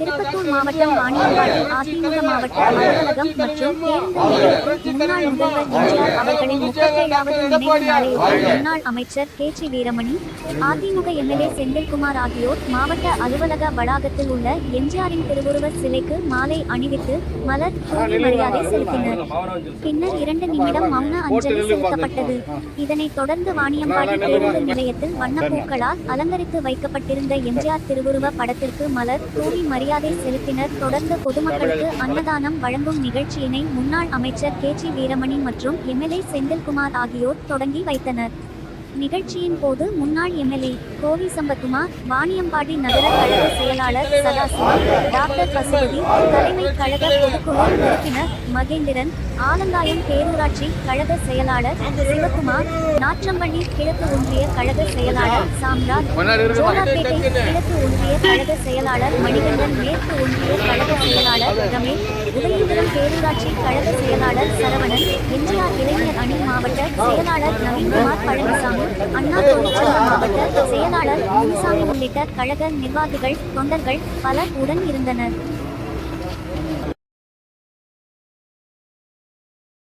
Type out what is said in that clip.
திருப்பத்தூர் மாவட்டம் வாணியம்பாடி அதிமுக மாவட்ட அலுவலகம் மற்றும் முன்னாள் முதல்வர் எம்ஜிஆர் அவர்களின் முப்பத்தேழாவது நினைவு நாளையொட்டி முன்னாள் அமைச்சர் K C Veeramani AIADMK MLA Senthilkumar ஆகியோர் மாவட்ட அலுவலக வளாகத்தில் உள்ள எம்ஜிஆரின் திருவுருவ சிலைக்கு மாலை அணிவித்து மலர் தூவி மரியாதை செலுத்தினர். பின்னர் இரண்டு நிமிடம் மௌன அஞ்சலி செலுத்தப்பட்டது. இதனைத் தொடர்ந்து வாணியம்பாடி பேருந்து நிலையத்தில் வண்ணப்பூக்களால் அலங்கரித்து வைக்கப்பட்டிருந்த எம்ஜிஆர் திருவுருவ படத்திற்கு மலர் தூவி மரியாதை செலுத்தினர். தொடர்ந்து பொதுமக்களுக்கு அன்னதானம் வழங்கும் நிகழ்ச்சியினை முன்னாள் அமைச்சர் கே. சி வீரமணி மற்றும் எம்எல்ஏ செந்தில்குமார் ஆகியோர் தொடங்கி வைத்தனர். நிகழ்ச்சியின் போது முன்னாள் எம்எல்ஏ கோவி சம்பத்குமார் வாணியம்பாடி நகர கழக செயலாளர் சதாசிவம் டாக்டர் பசுபதி தலைமை கழக பொதுக்குழு உறுப்பினர் மகேந்திரன் ஆலந்தாயம் பேரூராட்சி கழக செயலாளர் சிவகுமார் நாற்றம்பள்ளி கிழக்கு ஒன்றிய கழக செயலாளர் சாம்ராஜ் ஜோலார்பேட்டை கிழக்கு ஒன்றிய கழக செயலாளர் மணிகண்டன் மேற்கு ஒன்றிய கழக செயலாளர் ரமேஷ் உதயபுரம் பேரூராட்சி கழக செயலாளர் சரவணன் எம்ஜிஆர் அணி மாவட்ட செயலாளர் நவீன்குமார் பழனிசாமி அண்ணா தொழிற்சங்க மாவட்ட செயலாளர் முனிசாமி உள்ளிட்ட கழக நிர்வாகிகள் தொண்டர்கள் பலர் உடன் இருந்தனர்.